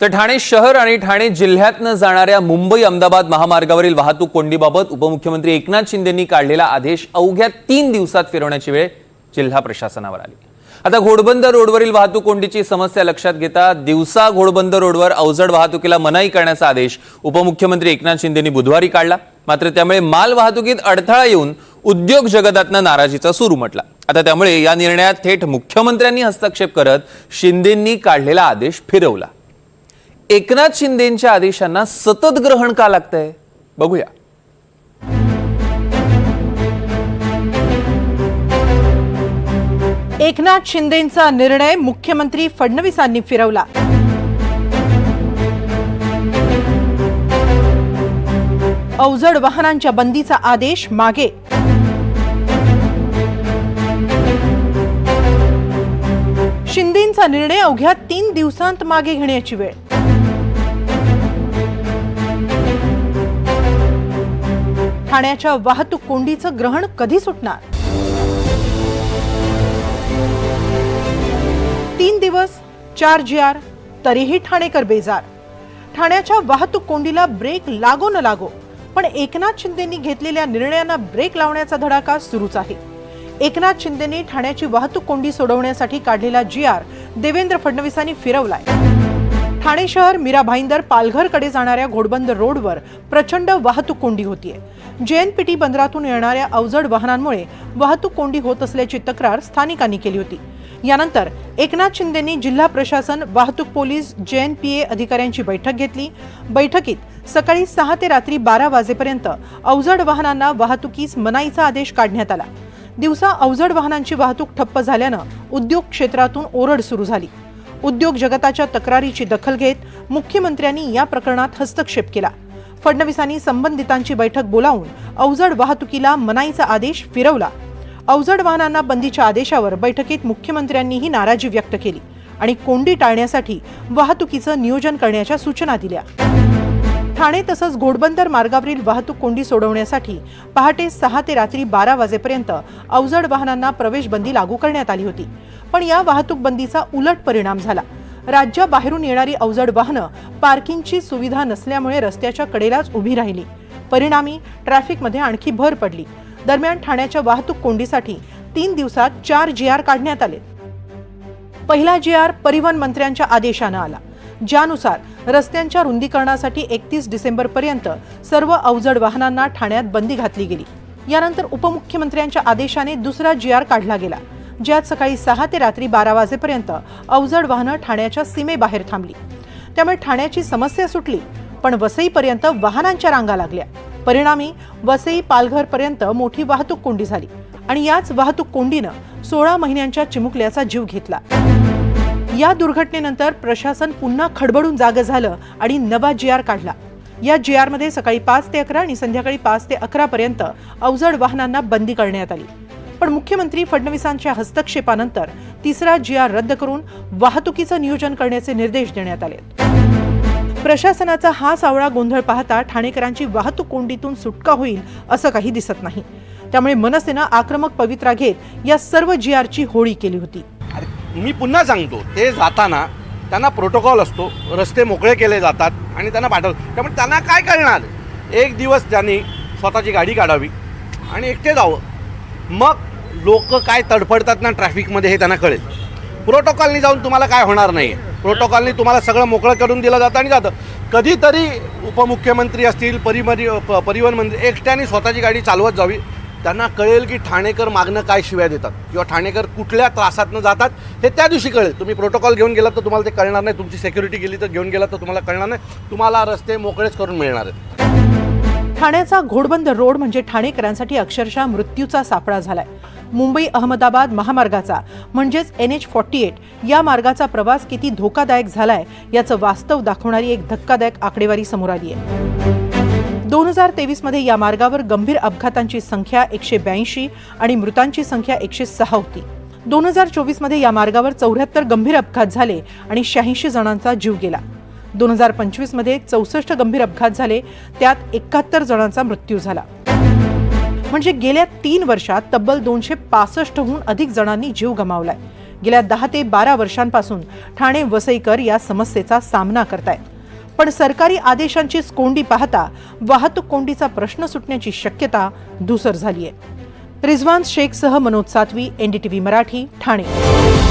तर ठाणे शहर आणि ठाणे जिल्ह्यातनं जाणाऱ्या मुंबई अहमदाबाद महामार्गावरील वाहतूक कोंडीबाबत उपमुख्यमंत्री एकनाथ शिंदेंनी काढलेला आदेश अवघ्या तीन दिवसात फिरवण्याची वेळ जिल्हा प्रशासनावर आली. आता घोडबंदर रोडवरील वाहतूक कोंडीची समस्या लक्षात घेता दिवसा घोडबंदर रोडवर अवजड वाहतुकीला मनाई करण्याचा आदेश उपमुख्यमंत्री एकनाथ शिंदेंनी बुधवारी काढला. मात्र त्यामुळे माल वाहतुकीत अडथळा येऊन उद्योग जगतातनं नाराजीचा सूर उमटला. आता त्यामुळे या निर्णयात थेट मुख्यमंत्र्यांनी हस्तक्षेप करत शिंदेंनी काढलेला आदेश फिरवला. एकनाथ शिंदेंच्या आदेशांना सतत ग्रहण का लागतंय? बघूया. एकनाथ शिंदेंचा निर्णय मुख्यमंत्री फडणवीसांनी फिरवला. अवजड वाहनांच्या बंदीचा आदेश मागे. शिंदेंचा निर्णय अवघ्या तीन दिवसांत मागे घेण्याची वेळ. ठाण्याच्या वाहतूक कोंडीचं ग्रहण कधी सुटणार? तीन दिवस चार जी आर तरीही ठाणेकर बेजार. ठाण्याच्या वाहतूक कोंडीला ब्रेक लागो न लागो पण एकनाथ शिंदेनी घेतलेल्या निर्णयांना ब्रेक लावण्याचा धडाका सुरूच आहे. एकनाथ शिंदेंनी ठाण्याची वाहतूक कोंडी सोडवण्यासाठी काढलेला जी आर देवेंद्र फडणवीसांनी फिरवलाय. ठाणे शहर मीरा भाईंदर पालघरकडे जाणाऱ्या घोडबंदर रोडवर प्रचंड वाहतूक कोंडी होतीये. जेएनपीटी बंदरातून येणाऱ्या अवजड वाहनांमुळे वाहतूक कोंडी होत असल्याची तक्रार स्थानिकांनी केली होती. यानंतर एकनाथ शिंदेंनी जिल्हा प्रशासन वाहतूक पोलीस जेएनपीए अधिकाऱ्यांची बैठक घेतली. बैठकीत सकाळी सहा ते रात्री बारा वाजेपर्यंत अवजड वाहनांना वाहतुकीस मनाईचा आदेश काढण्यात आला. दिवसा अवजड वाहनांची वाहतूक ठप्प झाल्यानं उद्योग क्षेत्रातून ओरड सुरू झाली. उद्योग जगताच्या तक्रारीची दखल घेत मुख्यमंत्र्यांनी या प्रकरणात हस्तक्षेप केला. फडणवीसांनी संबंधितांची बैठक बोलावून अवजड वाहतुकीला मनाईचा आदेश फिरवला. अवजड वाहनांना बंदीच्या आदेशावर बैठकीत मुख्यमंत्र्यांनीही नाराजी व्यक्त केली आणि कोंडी टाळण्यासाठी वाहतुकीचं नियोजन करण्याच्या सूचना दिल्या. ठाणे तसंच घोडबंदर मार्गावरील वाहतूक कोंडी सोडवण्यासाठी पहाटे सहा ते रात्री बारा वाजेपर्यंत अवजड वाहनांना प्रवेश बंदी लागू करण्यात आली होती. पण या वाहतूक बंदीचा उलट परिणाम झाला. राज्याबाहेरून येणारी अवजड वाहनं पार्किंगची सुविधा नसल्यामुळे रस्त्याच्या कडेलाच उभी राहिली. परिणामी ट्रॅफिकमध्ये आणखी भर पडली. दरम्यान ठाण्याच्या वाहतूक कोंडीसाठी तीन दिवसात चार जी आर काढण्यात आले. पहिला जी आर परिवहन मंत्र्यांच्या आदेशानं आला. ज्यानुसार रस्त्यांच्या रुंदीकरणासाठी एकतीस डिसेंबर पर्यंत सर्व अवजड वाहनांना ठाण्यात बंदी घातली गेली. यानंतर उपमुख्यमंत्र्यांच्या आदेशाने दुसरा जी आर काढला गेला. ज्यात सकाळी सहा ते रात्री बारा वाजेपर्यंत अवजड वाहनं ठाण्याच्या सीमेबाहेर थांबली. त्यामुळे ठाण्याची समस्या सुटली पण वसईपर्यंत वाहनांच्या रांगा लागल्या. परिणामी वसई पालघरपर्यंत मोठी वाहतूक कोंडी झाली आणि याच वाहतूक कोंडीनं सोळा महिन्यांच्या चिमुकल्याचा जीव घेतला. या दुर्घटनेनंतर प्रशासन पुन्हा खडबडून जागं झालं आणि नवा जी आर काढला. या जी आरमध्ये सकाळी पाच ते अकरा आणि संध्याकाळी पाच ते अकरा पर्यंत अवजड वाहनांना बंदी करण्यात आली. पण मुख्यमंत्री फडणवीसांच्या हस्तक्षेपानंतर तिसरा जी आर रद्द करून वाहतुकीचं नियोजन करण्याचे निर्देश देण्यात आले प्रशासनाचा हा सावळा गोंधळ पाहता ठाणेकरांची वाहतूक कोंडीतून सुटका होईल असं काही दिसत नाही. त्यामुळे मनसेनं आक्रमक पवित्रा घेत या सर्व जी आरची होळी केली होती. मी पुन्हा सांगतो ते जाताना त्यांना प्रोटोकॉल असतो रस्ते मोकळे केले जातात आणि त्यांना पाठवलं त्यामुळे त्यांना काय करणार? एक दिवस त्यांनी स्वतःची गाडी काढावी आणि एकटे जावं. मग लोक काय तडफडतात ना ट्रॅफिकमध्ये हे त्यांना कळेल. प्रोटोकॉलनी जाऊन तुम्हाला काय होणार नाही आहे प्रोटोकॉलनी तुम्हाला सगळं मोकळं करून दिलं जातं आणि जातं. कधीतरी उपमुख्यमंत्री असतील परिमरी प- परिवहन मंत्री एकट्याने स्वतःची गाडी चालवत जावी. त्यांना कळेल की ठाणेकर मागणं काय शिव्या देतात किंवा ठाणेकर कुठल्या त्रासातनं जातात हे त्या दिवशी कळेल. तुम्ही प्रोटोकॉल घेऊन गेलात तर तुम्हाला ते कळणार नाही. तुमची सेक्युरिटी गेली तर घेऊन गेलात तर तुम्हाला कळणार नाही. तुम्हाला रस्ते मोकळेच करून मिळणार आहेत. ठाण्याचा घोडबंद रोड म्हणजे ठाणेकरांसाठी अक्षरशः मृत्यूचा सापळा झालाय. मुंबई अहमदाबाद महामार्गाचा म्हणजेच एन एच फॉर्टी एट या मार्गाचा प्रवास किती धोकादायक झालाय याचं वास्तव दाखवणारी एक धक्कादायक आकडेवारी समोर आली आहे. दोन हजार तेवीसमध्ये या मार्गावर गंभीर अपघातांची संख्या एकशे ब्याऐंशी आणि मृतांची संख्या एकशे सहा होती. दोन हजार चोवीसमध्ये या मार्गावर चौऱ्याहत्तर गंभीर अपघात झाले आणि शहाऐंशी जणांचा जीव गेला. दोन हजार पंचवीसमध्ये चौसष्ट गंभीर अपघात झाले त्यात एकाहत्तर जणांचा मृत्यू झाला. म्हणजे गेल्या तीन वर्षात तब्बल दोनशे पासष्टहून अधिक जणांनी जीव गमावलाय. गेल्या दहा ते बारा वर्षांपासून ठाणे वसईकर या समस्येचा सामना करतायत. पण सरकारी आदेशांचीच कोंडी पाहता वाहतूक कोंडीचा प्रश्न सुटण्याची शक्यता धुसर झालीय. रिझवान शेखसह मनोज सातवी एनडीटीव्ही मराठी ठाणे.